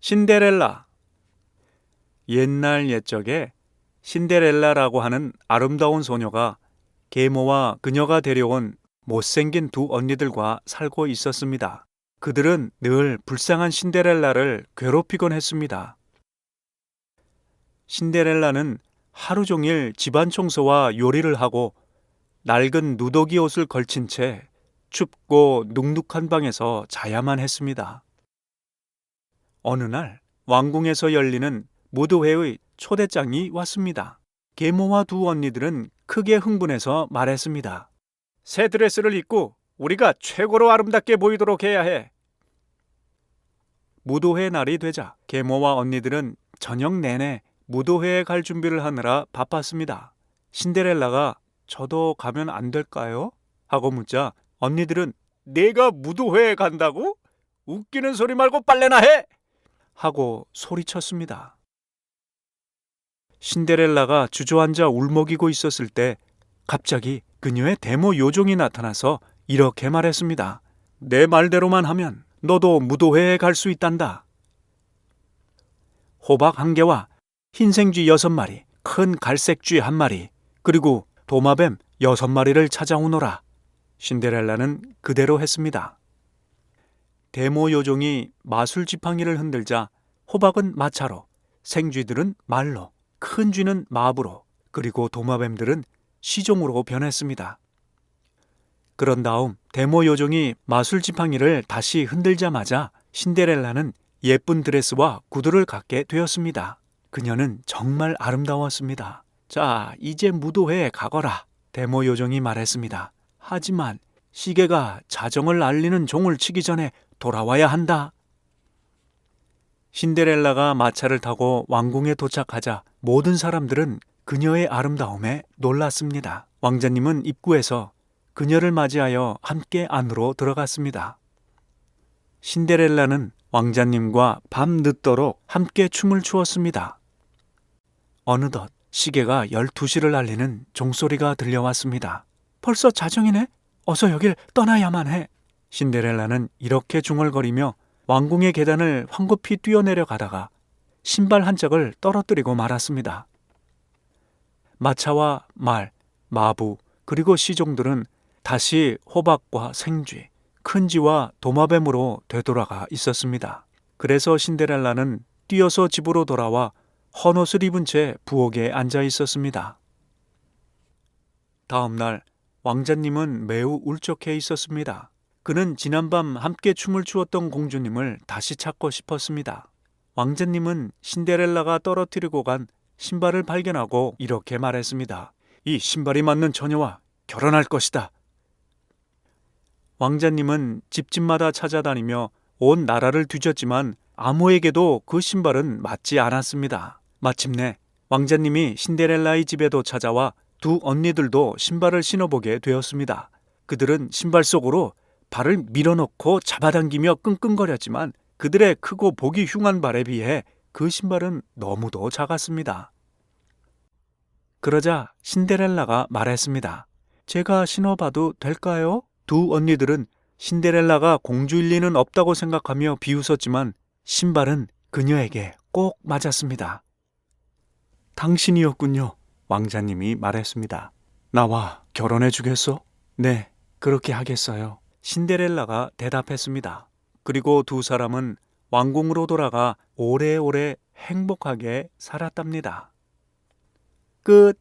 신데렐라 옛날 옛적에 신데렐라라고 하는 아름다운 소녀가 계모와 그녀가 데려온 못생긴 두 언니들과 살고 있었습니다. 그들은 늘 불쌍한 신데렐라를 괴롭히곤 했습니다. 신데렐라는 하루 종일 집안 청소와 요리를 하고 낡은 누더기 옷을 걸친 채 춥고 눅눅한 방에서 자야만 했습니다. 어느 날 왕궁에서 열리는 무도회의 초대장이 왔습니다. 계모와 두 언니들은 크게 흥분해서 말했습니다. 새 드레스를 입고 우리가 최고로 아름답게 보이도록 해야 해. 무도회 날이 되자 계모와 언니들은 저녁 내내 무도회에 갈 준비를 하느라 바빴습니다. 신데렐라가 저도 가면 안 될까요? 하고 묻자 언니들은 내가 무도회에 간다고? 웃기는 소리 말고 빨래나 해! 하고 소리쳤습니다. 신데렐라가 주저앉아 울먹이고 있었을 때 갑자기 그녀의 데모 요종이 나타나서 이렇게 말했습니다. 내 말대로만 하면 너도 무도회에 갈 수 있단다. 호박 한 개와 흰 생쥐 여섯 마리, 큰 갈색 쥐 한 마리, 그리고 도마뱀 여섯 마리를 찾아오너라. 신데렐라는 그대로 했습니다. 데모 요종이 마술 지팡이를 흔들자 호박은 마차로, 생쥐들은 말로, 큰 쥐는 마부로, 그리고 도마뱀들은 시종으로 변했습니다. 그런 다음 데모 요정이 마술 지팡이를 다시 흔들자마자 신데렐라는 예쁜 드레스와 구두를 갖게 되었습니다. 그녀는 정말 아름다웠습니다. 자, 이제 무도회에 가거라. 데모 요정이 말했습니다. 하지만 시계가 자정을 알리는 종을 치기 전에 돌아와야 한다. 신데렐라가 마차를 타고 왕궁에 도착하자 모든 사람들은 그녀의 아름다움에 놀랐습니다. 왕자님은 입구에서 그녀를 맞이하여 함께 안으로 들어갔습니다. 신데렐라는 왕자님과 밤 늦도록 함께 춤을 추었습니다. 어느덧 시계가 12시를 알리는 종소리가 들려왔습니다. 벌써 자정이네? 어서 여길 떠나야만 해. 신데렐라는 이렇게 중얼거리며 왕궁의 계단을 황급히 뛰어내려 가다가 신발 한 짝을 떨어뜨리고 말았습니다. 마차와 말, 마부, 그리고 시종들은 다시 호박과 생쥐, 큰쥐와 도마뱀으로 되돌아가 있었습니다. 그래서 신데렐라는 뛰어서 집으로 돌아와 헌옷을 입은 채 부엌에 앉아 있었습니다. 다음 날 왕자님은 매우 울적해 있었습니다. 그는 지난밤 함께 춤을 추었던 공주님을 다시 찾고 싶었습니다. 왕자님은 신데렐라가 떨어뜨리고 간 신발을 발견하고 이렇게 말했습니다. 이 신발이 맞는 처녀와 결혼할 것이다. 왕자님은 집집마다 찾아다니며 온 나라를 뒤졌지만 아무에게도 그 신발은 맞지 않았습니다. 마침내 왕자님이 신데렐라의 집에도 찾아와 두 언니들도 신발을 신어보게 되었습니다. 그들은 신발 속으로 발을 밀어넣고 잡아당기며 끙끙거렸지만 그들의 크고 보기 흉한 발에 비해 그 신발은 너무도 작았습니다. 그러자 신데렐라가 말했습니다. 제가 신어봐도 될까요? 두 언니들은 신데렐라가 공주일 리는 없다고 생각하며 비웃었지만 신발은 그녀에게 꼭 맞았습니다. 당신이었군요. 왕자님이 말했습니다. 나와 결혼해 주겠소? 네, 그렇게 하겠어요. 신데렐라가 대답했습니다. 그리고 두 사람은 왕궁으로 돌아가 오래오래 행복하게 살았답니다. 끝.